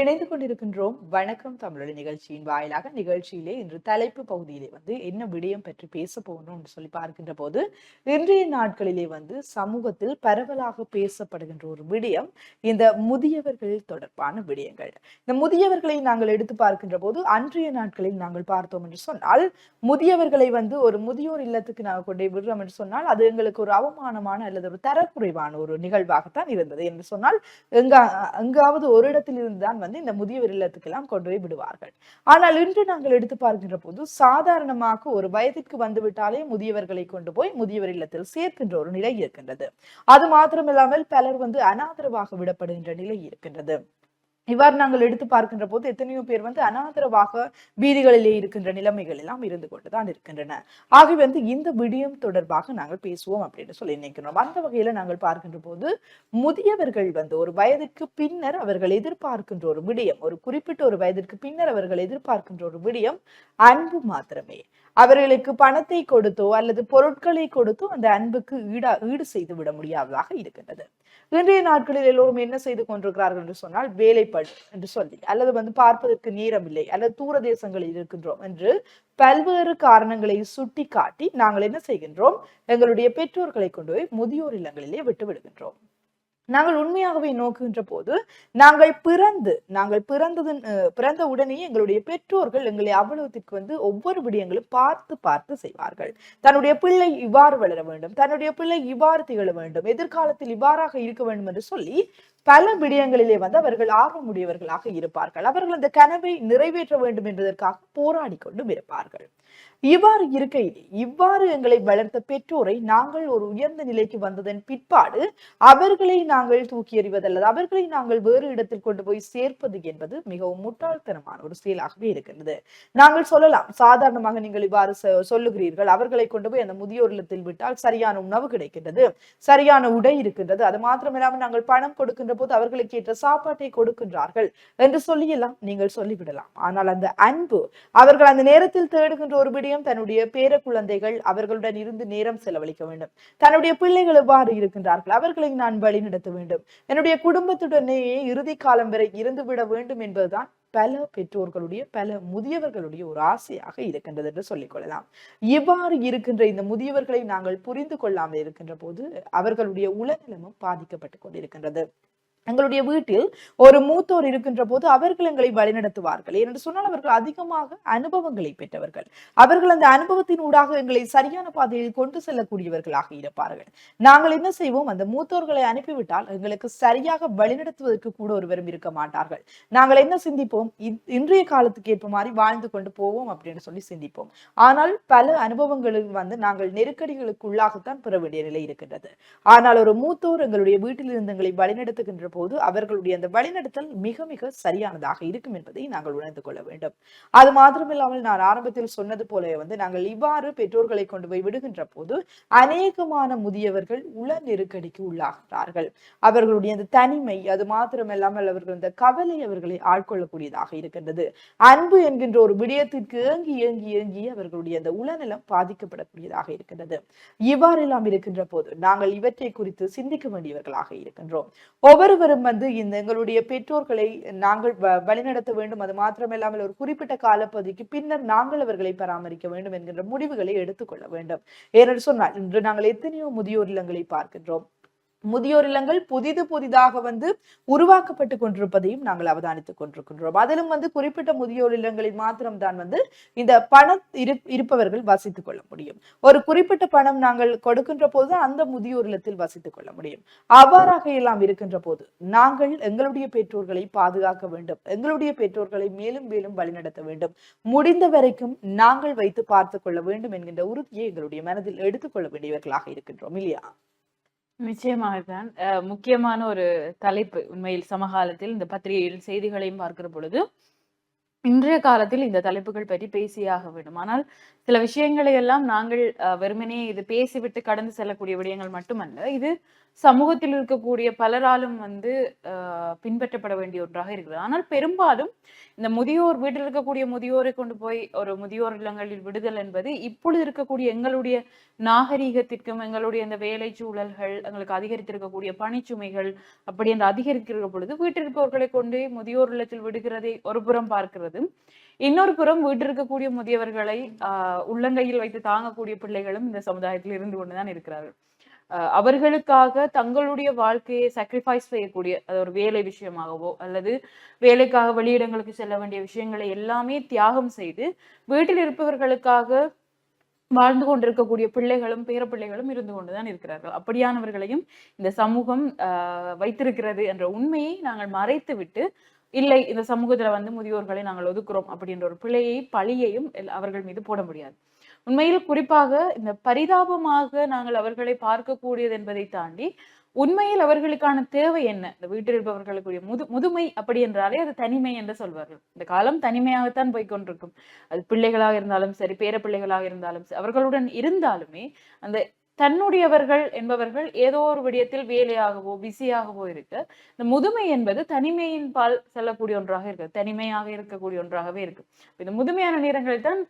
இணைந்து கொண்டிருக்கின்றோம். வணக்கம் தமிழொலி நிகழ்ச்சியின் வாயிலாக நிகழ்ச்சியிலே இன்று தலைப்பு பகுதியிலே வந்து என்ன விடயம் பற்றி பேச போகணும் சொல்லி பார்க்கின்ற போது இன்றைய நாட்களிலே வந்து சமூகத்தில் பரவலாக பேசப்படுகின்ற ஒரு விடயம் இந்த முதியவர்கள் தொடர்பான விடயங்கள். இந்த முதியவர்களை நாங்கள் எடுத்து பார்க்கின்ற போது அன்றைய நாட்களில் நாங்கள் பார்த்தோம் என்று சொன்னால் முதியவர்களை வந்து ஒரு முதியோர் இல்லத்துக்கு நாங்கள் கொண்டே விடுறோம் என்று சொன்னால் அது எங்களுக்கு ஒரு அவமானமான அல்லது ஒரு தரக்குறைவான ஒரு நிகழ்வாகத்தான் இருந்தது என்று சொன்னால் எங்க எங்காவது ஒரு இடத்தில் இருந்துதான் வந்து இந்த முதியவர் இல்லத்துக்கெல்லாம் கொண்டு போய் விடுவார்கள். ஆனால் இன்று நாங்கள் எடுத்து பார்க்கின்ற போது சாதாரணமாக ஒரு வயதிற்கு வந்து விட்டாலே முதியவர்களை கொண்டு போய் முதியவர் இல்லத்தில் சேர்க்கின்ற ஒரு நிலை இருக்கின்றது. அது மாத்திரமில்லாமல் பலர் வந்து அனாதரவாக விடப்படுகின்ற நிலை இருக்கின்றது. இவ்வாறு நாங்கள் எடுத்து பார்க்கின்ற போது எத்தனையோ பேர் வந்து அனாதரவாக வீதிகளிலே இருக்கின்ற நிலைமைகள் எல்லாம் இருந்து கொண்டுதான் இருக்கின்றன. ஆகவே வந்து இந்த விடயம் தொடர்பாக நாங்கள் பேசுவோம் அப்படின்னு சொல்லி நினைக்கிறோம். அந்த வகையில நாங்கள் பார்க்கின்ற போது முதியவர்கள் வந்து ஒரு வயதுக்கு பின்னர் அவர்கள் எதிர்பார்க்கின்ற ஒரு விடயம் ஒரு குறிப்பிட்ட ஒரு வயதிற்கு பின்னர் அவர்கள் எதிர்பார்க்கின்ற ஒரு விடயம் அன்பு மாத்திரமே. அவர்களுக்கு பணத்தை கொடுத்தோ அல்லது பொருட்களை கொடுத்தோ அந்த அன்புக்கு ஈடா ஈடு செய்து விட முடியாததாக இருக்கின்றது. இன்றைய நாட்களில் எல்லோரும் என்ன செய்து கொண்டிருக்கிறார்கள் என்று சொன்னால் வேலைப்படு என்று சொல்லி அல்லது வந்து பார்ப்பதற்கு நேரம் இல்லை அல்லது தூர தேசங்களில் இருக்கின்றோம் என்று பல்வேறு காரணங்களை சுட்டி காட்டி நாங்கள் என்ன செய்கின்றோம் எங்களுடைய பெற்றோர்களை கொண்டு போய் முதியோர் இல்லங்களிலே விட்டு விடுகின்றோம். நாங்கள் உண்மையாகவே நோக்குகின்ற போது நாங்கள் பிறந்து நாங்கள் பிறந்தது பிறந்த உடனே எங்களுடைய பெற்றோர்கள் எங்களை அவ்வளவுத்திற்கு வந்து ஒவ்வொரு விடயங்களும் பார்த்து பார்த்து செய்வார்கள். தன்னுடைய பிள்ளை இவ்வாறு வளர வேண்டும் தன்னுடைய பிள்ளை இவ்வாறு திகழ வேண்டும் எதிர்காலத்தில் இவ்வாறாக இருக்க வேண்டும் என்று சொல்லி பல விடயங்களிலே வந்து அவர்கள் ஆர்வமுடையவர்களாக இருப்பார்கள். அவர்கள் அந்த கனவை நிறைவேற்ற வேண்டும் என்பதற்காக போராடி கொண்டும் இருப்பார்கள். இவ்வாறு இருக்கையில் இவ்வாறு எங்களை வளர்த்த பெற்றோரை நாங்கள் ஒரு உயர்ந்த நிலைக்கு வந்ததன் பிற்பாடு அவர்களை நாங்கள் தூக்கி எறிவதல்லது. அவர்களை நாங்கள் வேறு இடத்தில் கொண்டு போய் சேர்ப்பது என்பது மிகவும் முட்டாள்தனமான ஒரு செயலாகவே இருக்கின்றது. நாங்கள் சொல்லலாம் சாதாரணமாக நீங்கள் இவ்வாறு சொல்லுகிறீர்கள். அவர்களை கொண்டு போய் அந்த முதியோர் இல்லத்தில் விட்டால் சரியான உணவு கிடைக்கின்றது சரியான உடை இருக்கின்றது. அது மாத்திரமில்லாமல் நாங்கள் பணம் கொடுக்கின்ற போது அவர்களுக்கு ஏற்ற சாப்பாட்டை கொடுக்கின்றார்கள் என்று சொல்லியெல்லாம் நீங்கள் சொல்லிவிடலாம். ஆனால் அந்த அன்பு அவர்கள் அந்த நேரத்தில் தேடுகின்ற மறுபடியும் தன்னுடைய பேர குழந்தைகள் அவர்களுடன் இருந்து நேரம் செலவழிக்க வேண்டும். தன்னுடைய பிள்ளைகள் எவ்வாறு இருக்கின்றார்கள்? அவர்களை நான் வழிநடத்த வேண்டும். என்னுடைய குடும்பத்துடனேயே இறுதி காலம் வரை இருந்துவிட வேண்டும் என்பதுதான் பல பெற்றோர்களுடைய பல முதியவர்களுடைய ஒரு ஆசையாக இருக்கின்றது என்று சொல்லிக் கொள்ளலாம். இவ்வாறு இருக்கின்ற இந்த முதியவர்களை நாங்கள் புரிந்து கொள்ளாமல் இருக்கின்ற போது அவர்களுடைய உளநலமும் பாதிக்கப்பட்டு கொண்டிருக்கின்றது. எங்களுடைய வீட்டில் ஒரு மூத்தோர் இருக்கின்ற போது அவர்கள் எங்களை வழிநடத்துவார்கள். ஏனென்று சொன்னால் அவர்கள் அதிகமாக அனுபவங்களை பெற்றவர்கள். அவர்கள் அந்த அனுபவத்தின் ஊடாக எங்களை சரியான பாதையில் கொண்டு செல்லக்கூடியவர்களாக இருப்பார்கள். நாங்கள் என்ன செய்வோம்? அந்த மூத்தோர்களை அனுப்பிவிட்டால் எங்களுக்கு சரியாக வழிநடத்துவதற்கு கூட ஒருவரும் இருக்க மாட்டார்கள். நாங்கள் என்ன சிந்திப்போம்? இன்றைய காலத்துக்கு ஏற்ப மாதிரி வாழ்ந்து கொண்டு போவோம் அப்படின்னு சொல்லி சிந்திப்போம். ஆனால் பல அனுபவங்களில் வந்து நாங்கள் நெருக்கடிகளுக்கு உள்ளாகத்தான் பெற வேண்டிய நிலை இருக்கின்றது. ஆனால் ஒரு மூத்தோர் எங்களுடைய வீட்டில் இருந்து எங்களை வழிநடத்துகின்ற போது அவர்களுடைய அந்த வழிநடத்தல் மிக மிக சரியானதாக இருக்கும் என்பதை நாங்கள் உணர்ந்து கொள்ள வேண்டும். அது மாத்திரமில்லாமல் நான் ஆரம்பத்தில் சொன்னது போல வந்து நாங்கள் இவ்வாறு பெற்றோர்களை கொண்டு போய் விடுகின்ற போது அநேகமான முதியவர்கள் உள நெருக்கடிக்கு உள்ளாகிறார்கள். அவர்களுடைய அந்த தனிமை அது மாத்திரமில்லாமல் அவர்கள் அந்த கவலை அவர்களை ஆட்கொள்ளக்கூடியதாக இருக்கின்றது. அன்பு என்கின்ற ஒரு விடயத்திற்கு ஏங்கி ஏங்கி ஏங்கி அவர்களுடைய அந்த உளநலம் பாதிக்கப்படக்கூடியதாக இருக்கின்றது. இவ்வாறெல்லாம் இருக்கின்ற போது நாங்கள் இவற்றை குறித்து சிந்திக்க வேண்டியவர்களாக இருக்கின்றோம். ஒவ்வொருவர் அனைவரும் வந்து இந்த எங்களுடைய பெற்றோர்களை நாங்கள் வழிநடத்த வேண்டும். அது மாத்திரமில்லாமல் ஒரு குறிப்பிட்ட காலப்பகுதிக்கு பின்னர் நாங்கள் அவர்களை பராமரிக்க வேண்டும் என்கின்ற முடிவுகளை எடுத்துக்கொள்ள வேண்டும். ஏனென்று சொன்னால் இன்று நாங்கள் எத்தனையோ முதியோர் இல்லங்களை பார்க்கின்றோம். முதியோர் இல்லங்கள் புதிது புதிதாக வந்து உருவாக்கப்பட்டு கொண்டிருப்பதையும் நாங்கள் அவதானித்துக் கொண்டிருக்கின்றோம். அதிலும் வந்து குறிப்பிட்ட முதியோர் இல்லங்களில் மாத்திரம்தான் வந்து இந்த பணம் இரு இருப்பவர்கள் வசித்துக் கொள்ள முடியும். ஒரு குறிப்பிட்ட பணம் நாங்கள் கொடுக்கின்ற போது அந்த முதியோர் இல்லத்தில் வசித்துக் கொள்ள முடியும். அவ்வாறாக எல்லாம் இருக்கின்ற போது நாங்கள் எங்களுடைய பெற்றோர்களை பாதுகாக்க வேண்டும். எங்களுடைய பெற்றோர்களை மேலும் மேலும் வழிநடத்த வேண்டும். முடிந்த வரைக்கும் நாங்கள் வைத்து பார்த்துக் கொள்ள வேண்டும் என்கின்ற உறுதியை எங்களுடைய மனதில் எடுத்துக்கொள்ள வேண்டியவர்களாக இருக்கின்றோம் இல்லையா? நிச்சயமாக. தான் முக்கியமான ஒரு தலைப்பு உண்மையில் சமகாலத்தில் இந்த பத்திரிகையில் செய்திகளையும் பார்க்கிற பொழுது இன்றைய காலத்தில் இந்த தலைப்புகள் பற்றி பேசியாக வேண்டும். ஆனால் சில விஷயங்களை எல்லாம் நாங்கள் அஹ், வெறுமனே இது பேசிவிட்டு கடந்து செல்லக்கூடிய விடயங்கள் மட்டுமல்ல இது சமூகத்தில் இருக்கக்கூடிய பலராலும் வந்து பின்பற்றப்பட வேண்டிய ஒன்றாக இருக்கிறது. ஆனால் பெரும்பாலும் இந்த முதியோர் வீட்டில் இருக்கக்கூடிய முதியோரை கொண்டு போய் ஒரு முதியோர் இல்லங்களில் விடுதல் என்பது இப்பொழுது இருக்கக்கூடிய எங்களுடைய நாகரீகத்திற்கும் எங்களுடைய இந்த வேலை சூழல்கள் எங்களுக்கு அதிகரித்திருக்கக்கூடிய பணிச்சுமைகள் அப்படி என்று அதிகரிக்கிற பொழுது வீட்டில் இருப்பவர்களை கொண்டு முதியோர் இல்லத்தில் விடுகிறதை ஒரு புறம் பார்க்கிறது. இன்னொரு புறம் வீட்டில் இருக்கக்கூடிய முதியவர்களை ஆஹ் உள்ளங்கையில் வைத்து தாங்கக்கூடிய பிள்ளைகளும் இந்த சமுதாயத்தில் இருந்து கொண்டுதான் இருக்கிறார்கள். அவர்களுக்காக தங்களுடைய வாழ்க்கையை சாக்ரிஃபைஸ் செய்யக்கூடிய அது ஒரு வேலை விஷயமாகவோ அல்லது வேலைக்காக வெளியிடங்களுக்கு செல்ல வேண்டிய விஷயங்களை எல்லாமே தியாகம் செய்து வீட்டில் இருப்பவர்களுக்காக வாழ்ந்து கொண்டிருக்கக்கூடிய பிள்ளைகளும் பேரப்பிள்ளைகளும் இருந்து கொண்டுதான் இருக்கிறார்கள். அப்படியானவர்களையும் இந்த சமூகம் வைத்திருக்கிறது என்ற உண்மையை நாங்கள் மறைத்து விட்டு இல்லை இந்த சமூகத்துல வந்து முதியோர்களை நாங்கள் ஒதுக்குறோம் அப்படின்ற ஒரு பிழையை பழியையும் எல்- அவர்கள் மீது போட முடியாது. உண்மையில் குறிப்பாக இந்த பரிதாபமாக நாங்கள் அவர்களை பார்க்கக்கூடியது என்பதை தாண்டி உண்மையில் அவர்களுக்கான தேவை என்ன? இந்த வீட்டில் இருப்பவர்களுக்குரிய முது முதுமை அப்படி என்றாலே அது தனிமை என்று சொல்வார்கள். இந்த காலம் தனிமையாகத்தான் போய்கொண்டிருக்கும் அது பிள்ளைகளாக இருந்தாலும் சரி பேர பிள்ளைகளாக இருந்தாலும் சரி அவர்களுடன் இருந்தாலுமே அந்த தன்னுடையவர்கள் என்பவர்கள் ஏதோ ஒரு விடயத்தில் வேலையாகவோ பிஸியாகவோ இருக்க இந்த முதுமை என்பது தனிமையின் பால் செல்லக்கூடிய ஒன்றாக இருக்கு தனிமையாக இருக்கக்கூடிய ஒன்றாகவே இருக்கு. இந்த முதுமையான நேரங்களில் தான்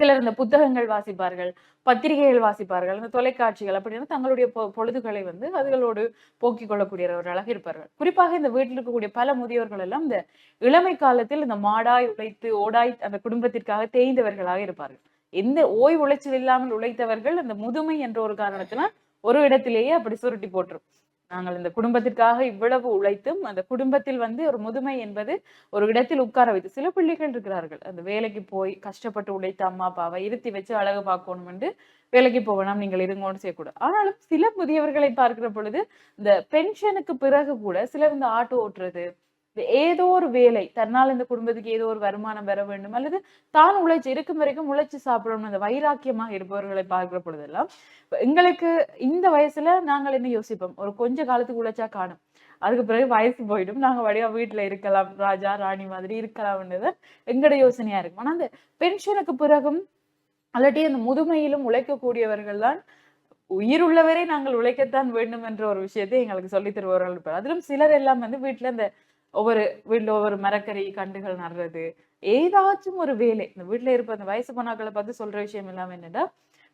சிலர் இந்த புத்தகங்கள் வாசிப்பார்கள் பத்திரிகைகள் வாசிப்பார்கள் இந்த தொலைக்காட்சிகள் அப்படின்னு தங்களுடைய பொ- பொழுதுகளை வந்து அதுகளோடு போக்கிக் கொள்ளக்கூடியவர்களாக இருப்பார்கள் குறிப்பாக இந்த வீட்டில் இருக்கக்கூடிய பல முதியோர்கள் எல்லாம் இந்த இளமை காலத்தில் இந்த மாடாய் உழைத்து ஓடாய் அந்த குடும்பத்திற்காக தேய்ந்தவர்களாக இருப்பார்கள். எந்த ஓய்வு உழைச்சல் இல்லாமல் உழைத்தவர்கள் அந்த முதுமை என்ற ஒரு காரணத்தினால் ஒரு இடத்திலேயே அப்படி சுருட்டி போட்டுரும். நாங்கள் இந்த குடும்பத்திற்காக இவ்வளவு உழைத்தும் அந்த குடும்பத்தில் வந்து ஒரு முதுமை என்பது ஒரு இடத்தில் உட்கார வைத்து சில பிள்ளைகள் இருக்கிறார்கள். அந்த வேலைக்கு போய் கஷ்டப்பட்டு உழைத்த அம்மா அப்பாவை இருத்தி வச்சு அழகு பார்க்கணும் என்று வேலைக்கு போகலாம் நீங்கள் இருங்கோன்னு செய்யக்கூடாது. ஆனாலும் சில முதியவர்களை பார்க்கிற பொழுது இந்த பென்ஷனுக்கு பிறகு கூட சிலர் இந்த ஆட்டோ ஓட்டுறது ஏதோ ஒரு வேலை தன்னால் இந்த குடும்பத்துக்கு ஏதோ ஒரு வருமானம் பெற வேண்டும் அல்லது தான் உழைச்சி இருக்கும் வரைக்கும் உழைச்சி சாப்பிடணும் அந்த வைராக்கியமாக இருப்பவர்களை பார்க்கிற பொழுதெல்லாம் எங்களுக்கு இந்த வயசுல நாங்கள் என்ன யோசிப்போம்? ஒரு கொஞ்ச காலத்துக்கு உழைச்சா காணும். அதுக்கு பிறகு வயசு போயிடும். நாங்க வழியா வீட்டுல இருக்கலாம் ராஜா ராணி மாதிரி இருக்கலாம்ன்றது எங்களோட யோசனையா இருக்கும். ஆனா அந்த பென்ஷனுக்கு பிறகும் அல்லாட்டி அந்த முதுமையிலும் உழைக்கக்கூடியவர்கள் தான் உயிர் உள்ளவரே நாங்கள் உழைக்கத்தான் வேண்டும் என்ற ஒரு விஷயத்தை எங்களுக்கு சொல்லித் தருபவர்கள் அதிலும் சிலர் எல்லாம் வந்து வீட்டுல இந்த ஒவ்வொரு வீட்டில் ஒவ்வொரு மரக்கறி கண்டுகள் நடுறது. ஏதாச்சும் ஒரு வேலை. இந்த வீட்டுல இருப்ப அந்த வயசு பொண்ணாக்களை பார்த்து சொல்ற விஷயம் எல்லாம் என்னன்னா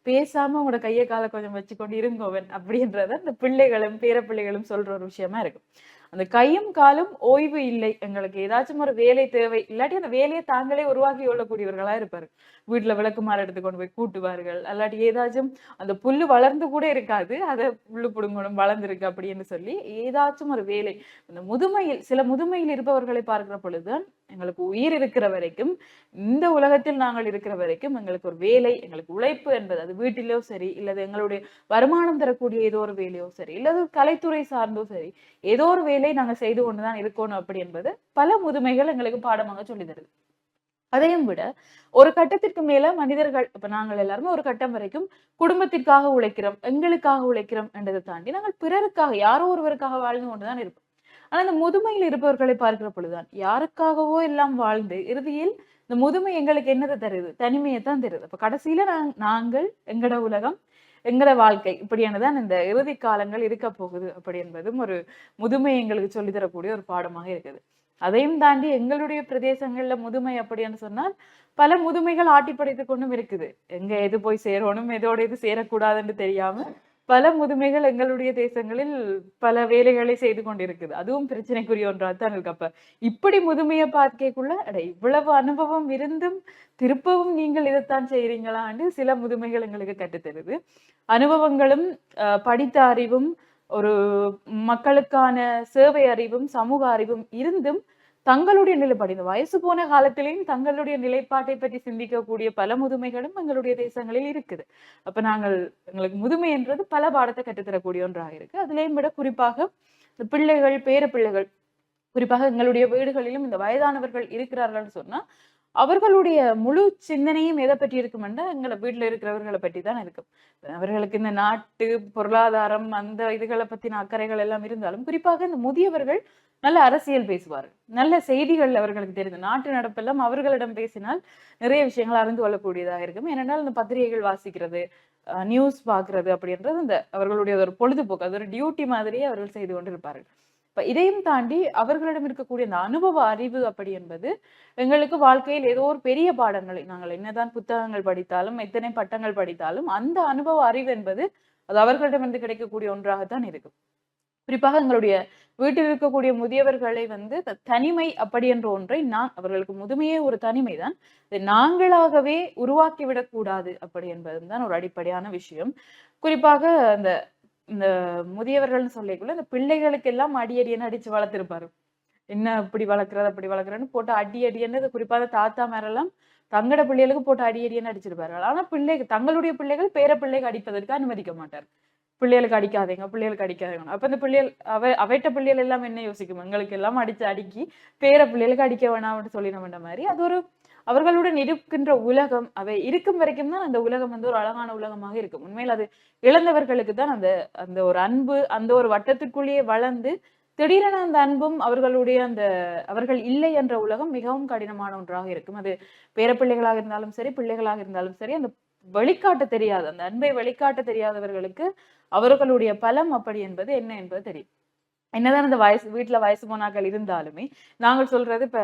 பேசாம உங்களோட கையை காலை கொஞ்சம் வச்சுக்கொண்டு இருங்கோவன் அப்படின்றத இந்த பிள்ளைகளும் பேர பிள்ளைகளும் சொல்ற ஒரு விஷயமா இருக்கும். அந்த கையும் காலும் ஓய்வு இல்லை எங்களுக்கு. ஏதாச்சும் ஒரு வேலை தேவை இல்லாட்டி அந்த வேலையை தாங்களே உருவாக்கி கொள்ளக்கூடியவர்களா இருப்பாரு. வீட்டுல விளக்குமாறு எடுத்து கொண்டு போய் கூட்டுவார்கள். அல்லாட்டி ஏதாச்சும் அந்த புல்லு வளர்ந்து கூட இருக்காது அதை புல்லு புடுங்கணும் வளர்ந்துருக்கு அப்படின்னு சொல்லி ஏதாச்சும் ஒரு வேலை. இந்த முதுமையில் சில முதுமையில் இருப்பவர்களை பார்க்கிற பொழுது எங்களுக்கு உயிர் இருக்கிற வரைக்கும் இந்த உலகத்தில் நாங்கள் இருக்கிற வரைக்கும் எங்களுக்கு ஒரு வேலை எங்களுக்கு உழைப்பு என்பது அது வீட்டிலோ சரி இல்லது எங்களுடைய வருமானம் தரக்கூடிய ஏதோ ஒரு வேலையோ சரி இல்லது கலைத்துறை சார்ந்தோ சரி ஏதோ ஒரு வேலை நாங்க செய்து கொண்டுதான் இருக்கணும் அப்படி என்பது பல முதுமைகள் எங்களுக்கு பாடமாக சொல்லி தருது. அதையும் விட ஒரு கட்டத்திற்கு மேல மனிதர்கள் இப்ப நாங்கள் எல்லாருமே ஒரு கட்டம் வரைக்கும் குடும்பத்திற்காக உழைக்கிறோம் எங்களுக்காக உழைக்கிறோம் என்றதை தாண்டி நாங்கள் பிறருக்காக யாரோ ஒருவருக்காக வாழ்ந்து கொண்டுதான் இருப்போம். ஆனா இந்த முதுமையில் இருப்பவர்களை பார்க்கிற பொழுதுதான் யாருக்காகவோ எல்லாம் வாழ்ந்து இறுதியில் இந்த முதுமை எங்களுக்கு என்னதை தருது? தனிமையை தான் தருது. அப்ப கடைசியில நாங்- நாங்கள் எங்கட உலகம் எங்கட வாழ்க்கை இப்படியானதான் இந்த இறுதி காலங்கள் இருக்க போகுது அப்படி என்பதும் ஒரு முதுமை எங்களுக்கு சொல்லித்தரக்கூடிய ஒரு பாடமாக இருக்குது. அதையும் தாண்டி எங்களுடைய பிரதேசங்கள்ல முதுமை அப்படின்னு சொன்னால் பல முதுமைகள் ஆட்டி படைத்து கொண்டும் இருக்குது. எங்க எது போய் சேரணும் எதோட எது சேரக்கூடாதுன்னு தெரியாம பல முதுமைகள் எங்களுடைய தேசங்களில் பல வேலைகளை செய்து கொண்டிருக்குது. அதுவும் பிரச்சனைக்குரிய ஒன்றாக தான் இருக்கு. அப்ப இப்படி முதுமையை பார்க்கக்குள்ள அட இவ்வளவு அனுபவம் இருந்தும் திருப்பவும் நீங்கள் இதைத்தான் செய்யறீங்களான்னு சில முதுமைகள் எங்களுக்கு கற்றுத்தருது. அனுபவங்களும் படித்த அறிவும் ஒரு மக்களுக்கான சேவை அறிவும் சமூக அறிவும் இருந்தும் தங்களுடைய நிலைப்பாடு. இந்த வயசு போன காலத்திலேயும் தங்களுடைய நிலைப்பாட்டை பற்றி சிந்திக்கக்கூடிய பல முதுமைகளும் எங்களுடைய தேசங்களில் இருக்குது. அப்ப நாங்கள் எங்களுக்கு முதுமை என்றது பல பாடத்தை கற்றுத்தரக்கூடிய ஒன்றாக இருக்கு. அதுலேயும் விட குறிப்பாக இந்த பிள்ளைகள் பேர பிள்ளைகள் குறிப்பாக எங்களுடைய வீடுகளிலும் இந்த வயதானவர்கள் இருக்கிறார்கள்னு சொன்னா அவர்களுடைய முழு சிந்தனையும் எதை பற்றி இருக்குமென்றா எங்களை வீட்டில் இருக்கிறவர்களை பற்றி தான் இருக்கும். அவர்களுக்கு இந்த நாட்டு பொருளாதாரம் அந்த இதுகளை பற்றின அக்கறைகள் எல்லாம் இருந்தாலும் குறிப்பாக இந்த முதியவர்கள் நல்ல அரசியல் பேசுவார்கள். நல்ல செய்திகள் அவர்களுக்கு தெரியும். நாட்டு நடப்பெல்லாம் அவர்களிடம் பேசினால் நிறைய விஷயங்கள் அறிந்து கொள்ளக்கூடியதாக இருக்கும். ஏனென்றால் இந்த பத்திரிகைகள் வாசிக்கிறது நியூஸ் பார்க்கறது அப்படின்றது இந்த அவர்களுடைய ஒரு பொழுதுபோக்கு அது ஒரு டியூட்டி மாதிரியே அவர்கள் செய்து கொண்டிருப்பார்கள். இப்போ இதையும் தாண்டி அவர்களிடம் இருக்கக்கூடிய அந்த அனுபவ அறிவு அப்படி என்பது எங்களுக்கு வாழ்க்கையில் ஏதோ ஒரு பெரிய பாடங்களை. நாங்கள் என்னதான் புத்தகங்கள் படித்தாலும் எத்தனை பட்டங்கள் படித்தாலும் அந்த அனுபவ அறிவு என்பது அது அவர்களிடமிருந்து கிடைக்கக்கூடிய ஒன்றாகத்தான் இருக்கும். குறிப்பாக எங்களுடைய வீட்டில் இருக்கக்கூடிய முதியவர்களை வந்து தனிமை அப்படி என்ற ஒன்றை நான் அவர்களுக்கு முதுமையே ஒரு தனிமை தான். நாங்களாகவே உருவாக்கி விடக்கூடாது அப்படி என்பதுதான் ஒரு அடிப்படையான விஷயம். குறிப்பாக அந்த இந்த முதியவர்கள்னு சொல்லிக்குள்ள இந்த பிள்ளைகளுக்கு எல்லாம் அடி அடின்னு அடிச்சு வளர்த்திருப்பாரு. என்ன இப்படி வளர்க்குறது அப்படி வளர்க்குறேன்னு போட்டு அடி அடின்னு குறிப்பாக தாத்தா மேரெல்லாம் தங்கட பிள்ளைகளுக்கு போட்டு அடி அடியன்னு அடிச்சிருப்பாரு. ஆனா பிள்ளைகள் தங்களுடைய பிள்ளைகள் பேர பிள்ளைக்கு அடிப்பதற்கு அனுமதிக்க மாட்டார். பிள்ளைகளுக்கு அடிக்காதீங்க பிள்ளைகளுக்கு அடிக்காதீங்க. அப்போ இந்த பிள்ளைகள் அவ அவைட்ட பிள்ளைகள் எல்லாம் என்ன யோசிக்கும்? எங்களுக்கு எல்லாம் அடிச்சு அடுக்கி பேர பிள்ளைகளுக்கு அடிக்க வேணாம்னு சொல்லிட வேண்ட மாதிரி. அது ஒரு அவர்களுடன் இருக்கின்ற உலகம் அவை இருக்கும் வரைக்கும் தான் அந்த உலகம் வந்து ஒரு அழகான உலகமாக இருக்கும். உண்மையில் அது இழந்தவர்களுக்கு தான் அந்த அந்த ஒரு அன்பு அந்த ஒரு வட்டத்திற்குள்ளேயே வளர்ந்து திடீரென அந்த அன்பும் அவர்களுடைய அந்த அவர்கள் இல்லை என்ற உலகம் மிகவும் கடினமான ஒன்றாக இருக்கும். அது பேரப்பிள்ளைகளாக இருந்தாலும் சரி பிள்ளைகளாக இருந்தாலும் சரி அந்த வெளிக்காட்ட தெரியாது அந்த அன்பை வெளிக்காட்ட தெரியாதவர்களுக்கு அவர்களுடைய பலம் அப்படி என்பது என்ன என்பது தெரியும். என்னதான் அந்த வயசு வீட்டுல வயசு போனாக்கள் இருந்தாலுமே நாங்கள் சொல்றது இப்ப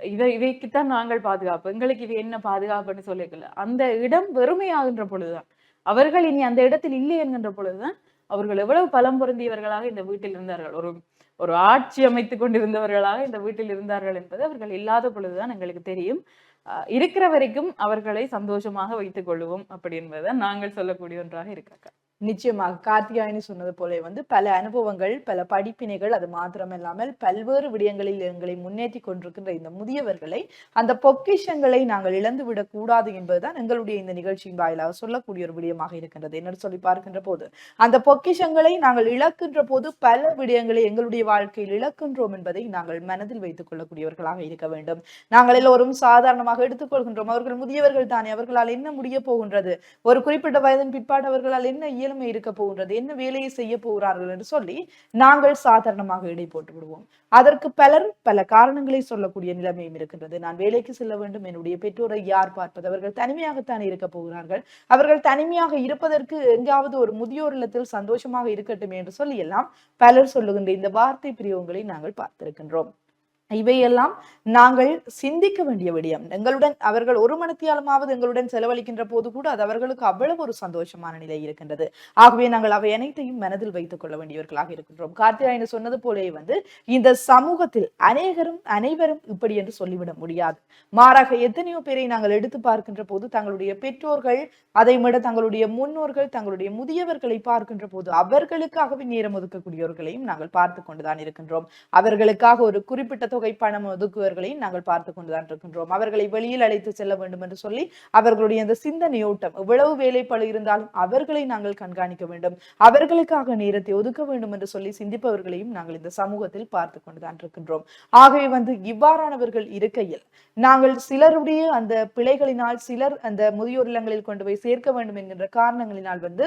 இவை இவைக்குத்தான் நாங்கள் பாதுகாப்பு. எங்களுக்கு இவை என்ன பாதுகாப்புன்னு சொல்லிக்கல அந்த இடம் வெறுமையாகின்ற பொழுதுதான். அவர்கள் இனி அந்த இடத்தில் இல்லை என்கின்ற பொழுதுதான் அவர்கள் எவ்வளவு பலம் பொருந்தியவர்களாக இந்த வீட்டில் இருந்தார்கள். ஒரு ஒரு ஆட்சி அமைத்து கொண்டிருந்தவர்களாக இந்த வீட்டில் இருந்தார்கள் என்பது அவர்கள் இல்லாத பொழுதுதான் எங்களுக்கு தெரியும். இருக்கிற வரைக்கும் அவர்களை சந்தோஷமாக வைத்துக் கொள்வோம் அப்படி என்பதுதான் நாங்கள் சொல்லக்கூடிய ஒன்றாக இருக்காங்க நிச்சயமாக கார்த்திகாயனி சொன்னது போல வந்து பல அனுபவங்கள் பல படிப்பினைகள் அது மாத்திரமில்லாமல் பல்வேறு விடயங்களில் எங்களை முன்னேற்றி கொண்டிருக்கின்ற இந்த முதியவர்களை அந்த பொக்கிஷங்களை நாங்கள் இழந்து விடக்கூடாது என்பதுதான் எங்களுடைய இந்த நிகழ்ச்சியின் வாயிலாக சொல்லக்கூடிய ஒரு விடயமாக இருக்கின்றது. என்னன்னு சொல்லி பார்க்கின்ற போது அந்த பொக்கிஷங்களை நாங்கள் இழக்கின்ற போது பல விடயங்களை எங்களுடைய வாழ்க்கையில் இழக்கின்றோம் என்பதை நாங்கள் மனதில் வைத்துக் கொள்ளக்கூடியவர்களாக இருக்க வேண்டும். நாங்கள் எல்லோரும் சாதாரணமாக எடுத்துக்கொள்கின்றோம் அவர்கள் முதியவர்கள் தானே. அவர்களால் என்ன முடிய போகின்றது? ஒரு குறிப்பிட்ட வயதின் பிற்பாடு அவர்களால் என்ன இயலுமை இருக்க போகின்றது. என்ன வேலையை செய்ய போகிறார்கள் என்று சொல்லி நாங்கள் சாதாரணமாக இடை போட்டு விடுவோம். அதற்கு பலர் பல காரணங்களை சொல்லக்கூடிய நிலைமையும் இருக்கின்றது. நான் வேலைக்கு செல்ல வேண்டும். என்னுடைய பெற்றோரை யார் பார்ப்பது? அவர்கள் தனிமையாகத்தான் இருக்க போகிறார்கள். அவர்கள் தனிமையாக இருப்பதற்கு எங்காவது ஒரு முதியோர் இல்லத்தில் சந்தோஷமாக இருக்கட்டும் என்று சொல்லி எல்லாம் பலர் சொல்லுகின்ற இந்த வார்த்தை பிரிவுகளை நாங்கள் பார்த்திருக்கின்றோம். இவையெல்லாம் நாங்கள் சிந்திக்க வேண்டிய விடயம். எங்களுடன் அவர்கள் ஒரு மணித்தியாலமாவது எங்களுடன் செலவழிக்கின்ற போது கூட அது அவர்களுக்கு அவ்வளவு ஒரு சந்தோஷமான நிலை இருக்கின்றது. ஆகவே நாங்கள் அவை அனைத்தையும் மனதில் வைத்துக் கொள்ள வேண்டியவர்களாக இருக்கின்றோம். கார்த்திகாயன சொன்னது போலே வந்து இந்த சமூகத்தில் அநேகரும் அனைவரும் இப்படி என்று சொல்லிவிட முடியாது. மாறாக எத்தனையோ பேரை நாங்கள் எடுத்து பார்க்கின்ற போது தங்களுடைய பெற்றோர்கள் அதை விட தங்களுடைய முன்னோர்கள் தங்களுடைய முதியவர்களை பார்க்கின்ற போது அவர்களுக்காகவே நேரம் ஒதுக்கக்கூடியவர்களையும் நாங்கள் பார்த்து கொண்டுதான் இருக்கின்றோம். அவர்களுக்காக ஒரு குறிப்பிட்ட தொகை பணம் ஒதுக்குவர்களையும் நாங்கள் பார்த்து கொண்டுதான் இருக்கின்றோம். அவர்களை வெளியில் அழைத்து செல்ல வேண்டும் என்று சொல்லி அவர்களுடைய அந்த சிந்தனையோட்டம் எவ்வளவு வேலைப்பழு இருந்தாலும் அவர்களை நாங்கள் கண்காணிக்க வேண்டும். அவர்களுக்காக நேரத்தை ஒதுக்க வேண்டும் என்று சொல்லி சிந்திப்பவர்களையும் நாங்கள் இந்த சமூகத்தில் பார்த்து கொண்டுதான் இருக்கின்றோம். ஆகவே வந்து இவ்வாறானவர்கள் இருக்கையில் நாங்கள் சிலருடைய அந்த பிழைகளினால் சிலர் அந்த முதியோர் இல்லங்களில் கொண்டு போய் சேர்க்க வேண்டும் என்கின்ற காரணங்களினால் வந்து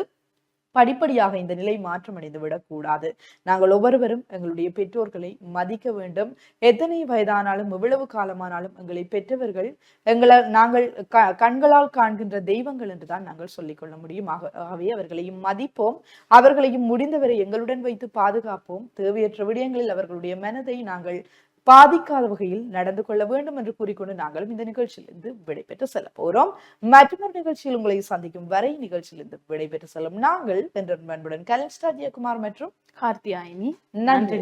படிப்படியாக இந்த நிலை மாற்றமடைந்து விடக்கூடாது நாங்கள் ஒவ்வொருவரும் எங்களுடைய பெற்றோர்களை மதிக்க வேண்டும். எத்தனை வயதானாலும் எவ்வளவு காலமானாலும் எங்களை பெற்றவர்கள் எங்களை நாங்கள் க கண்களால் காண்கின்ற தெய்வங்கள் என்றுதான் நாங்கள் சொல்லிக்கொள்ள முடியும். ஆக- ஆகவே அவர்களையும் மதிப்போம். அவர்களையும் முடிந்தவரை எங்களுடன் வைத்து பாதுகாப்போம். தேவையற்ற விடயங்களில் அவர்களுடைய மனதை நாங்கள் பாதிக்காத வகையில் நடந்து கொள்ள வேண்டும் என்று கூறிக்கொண்டு நாங்களும் இந்த நிகழ்ச்சியிலிருந்து விடைபெற்று செல்ல போறோம். மற்றொரு நிகழ்ச்சியில் உங்களை சந்திக்கும் வரை நிகழ்ச்சியிலிருந்து விடைபெற்று செல்லும் நாங்கள் என்ற அன்புடன் கலன் ஸ்டார் ஜெயக்குமார் மற்றும் கார்த்தியாயினி. நன்றி.